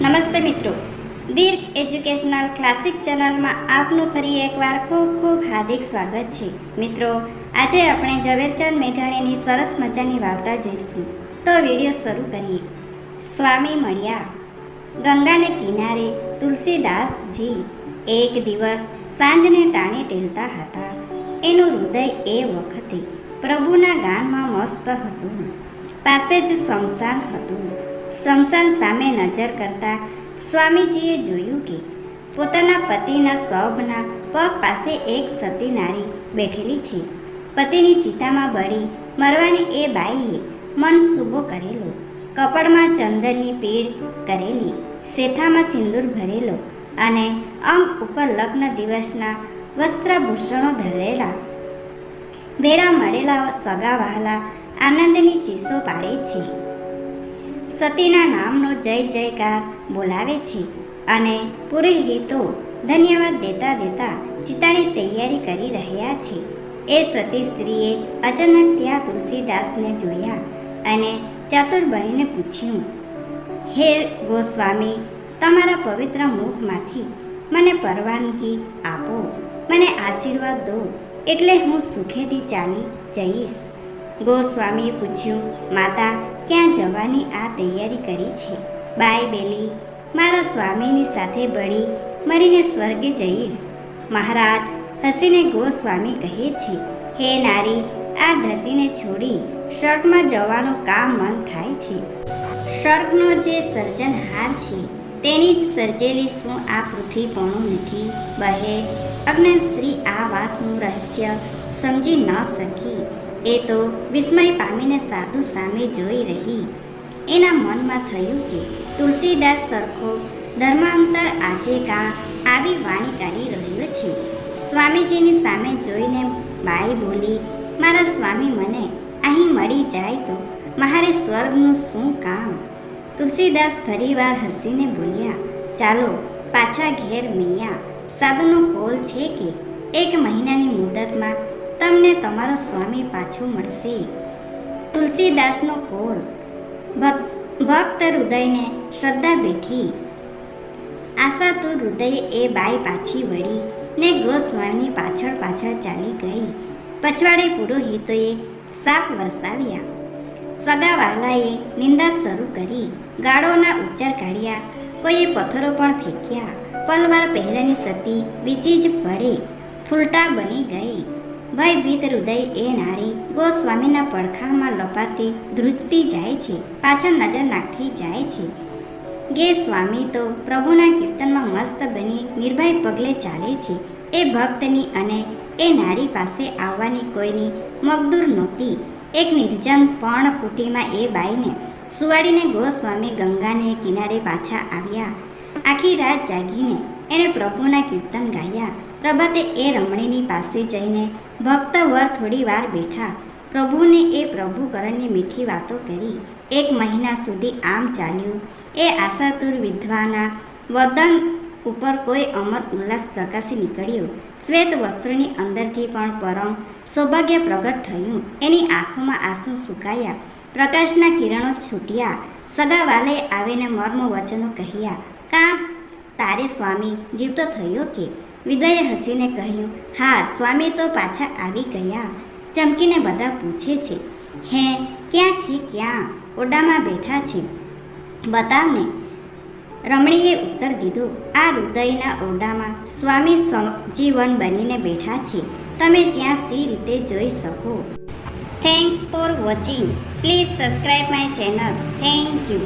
નમસ્તે મિત્રો. દીર્ઘ educational classic ચેનલમાં આપનું ફરી એકવાર ખૂબ ખૂબ હાર્દિક સ્વાગત છે. મિત્રો, આજે આપણે ઝવેરચંદ મેઘાણીની સરસ મજાની વાર્તા જોઈશું. તો વીડિયો શરૂ કરીએ. સ્વામી મળ્યા. ગંગાને કિનારે તુલસીદાસજી એક દિવસ સાંજને ટાણે ટેલતા હતા. એનું હૃદય એ વખતે પ્રભુના ગાનમાં મસ્ત હતું. પાસે જ શમશાન હતું. શમશાન સામે નજર કરતા સ્વામીજીએ જોયું કે પોતાના પતિના શબના પગ પાસે એક સતી નારી બેઠેલી છે. પતિની ચિતામાં બળી મરવાની એ બાઈએ મન સુબો કરેલો. કપડમાં ચંદનની પીડ કરેલી, શેથામાં સિંદૂર ભરેલો અને અંગ ઉપર લગ્ન દિવસના વસ્ત્રાભૂષણો ધરેલા. ભેળા મળેલા સગા વહાલા આનંદની ચીસો પાડે છે. સતીના નામનો જય જયકાર બોલાવે છે અને પુરોહિતો ધન્યવાદ દેતા દેતા ચિતાની તૈયારી કરી રહ્યા છે. એ સતી સ્ત્રીએ અચાનક ત્યાં તુલસીદાસને જોયા અને ચાતુર બનીને પૂછ્યું, હે ગોસ્વામી, તમારા પવિત્ર મુખમાંથી મને પરવાનગી આપો, મને આશીર્વાદ દો, એટલે હું સુખેથી ચાલી જઈશ. ગોસ્વામીએ પૂછ્યું, માતા ક્યાં જવાની આ તૈયારી કરી છે. બાય, બેલી. મારા સ્વામીની સાથે બળી મરીને સ્વર્ગે જઈશ. મહારાજ, હસીને ગોસ્વામી કહે છે, હે નારી, આ ધરતીને છોડી સ્વર્ગમાં જવાનું કામ મન થાય છે. સ્વર્ગનો જે સર્જનહાર છે, તેની સર્જેલી શું આ પૃથ્વી નથી? બહે અજ્ઞાન સ્ત્રી આ વાતનું રહસ્ય સમજી ન શકી. એ તો વિસ્મય પામીને સાધુ સામે જોઈ રહી. એના મનમાં થયું કે તુલસીદાસ સરખો ધર્માંતર આજે કાં આવી વાણી કાઢી રહ્યો છે? સ્વામીજીની સામે જોઈને બાઈ બોલી, મારા સ્વામી, મને અહીં મળી જાય તો મારે સ્વર્ગનું શું કામ? તુલસીદાસ ફરીવાર હસીને બોલ્યા, ચાલો પાછા ઘેર મૈયા. સાધુનો કોલ છે કે? એક મહિનાની મુદતમાં તમને તમારો સ્વામી પાછો મળશે. તુલસીદાસનો કોળ. ભક- ભક્ત હૃદયને શ્રદ્ધા બેઠી. આશા તો હૃદય એ બાઈ પાછી વળી ને ગોસ્વામી પાછળ પાછળ ચાલી ગઈ. પછવાડે પુરોહિતોએ સાપ વરસાવ્યા. સગાવાલાએ નિંદા શરૂ કરી. ગાળોના ઉચ્ચાર કાઢ્યા. કોઈએ પથ્થરો પણ ફેંક્યા. પલવાર પહેલાંની સતી બીજી જ પડે. ફૂલટા બની ગઈ. ભયભીત હૃદય એ નારી ગોસ્વામીના પડખામાં લપાતી ધ્રુજતી જાય છે, પાછળ નજર નાખતી જાય છે. ગે સ્વામી તો પ્રભુના કીર્તનમાં મસ્ત બની નિર્ભય પગલે ચાલે છે. એ ભક્તની અને એ નારી પાસે આવવાની કોઈની મગદૂર નહોતી. એક નિર્જન પણ કુટીમાં એ બાઈને સુવાડીને ગોસ્વામી ગંગાને કિનારે પાછા આવ્યા. આખી રાત જાગીને એણે પ્રભુના કીર્તન ગાયા. પ્રભાતે એ રમણીની પાસે જઈને ભક્તવર થોડી વાર બેઠા. પ્રભુને એ પ્રભુકરણની મીઠી વાતો કરી. એક મહિના સુધી આમ ચાલ્યું. એ આશાતુર વિધવાના વદન ઉપર કોઈ અમર ઉલ્લાસ પ્રકાશી નીકળ્યો. શ્વેત વસ્ત્રની અંદરથી પણ પરમ સૌભાગ્ય પ્રગટ થયું. એની આંખોમાં આંસુ સુકાયા. પ્રકાશના કિરણો છૂટ્યા. સગાવાલે આવીને મર્મ વચનો કહ્યા, કાં તારે સ્વામી, જીવતો થયો કે? વિદયે હસીને કહ્યું, હા, સ્વામી તો પાછા આવી ગયા. ચમકીને બધા પૂછે છે, હે, ક્યાં છે ક્યાં? ઓરડામાં બેઠા છે? બતાવને રમણીએ ઉત્તર દીધું, આ હૃદયના ઓરડામાં સ્વામી જીવન બનીને બેઠા છે. તમે ત્યાં સી રીતે જોઈ શકો. Thanks for watching please subscribe my channel thank you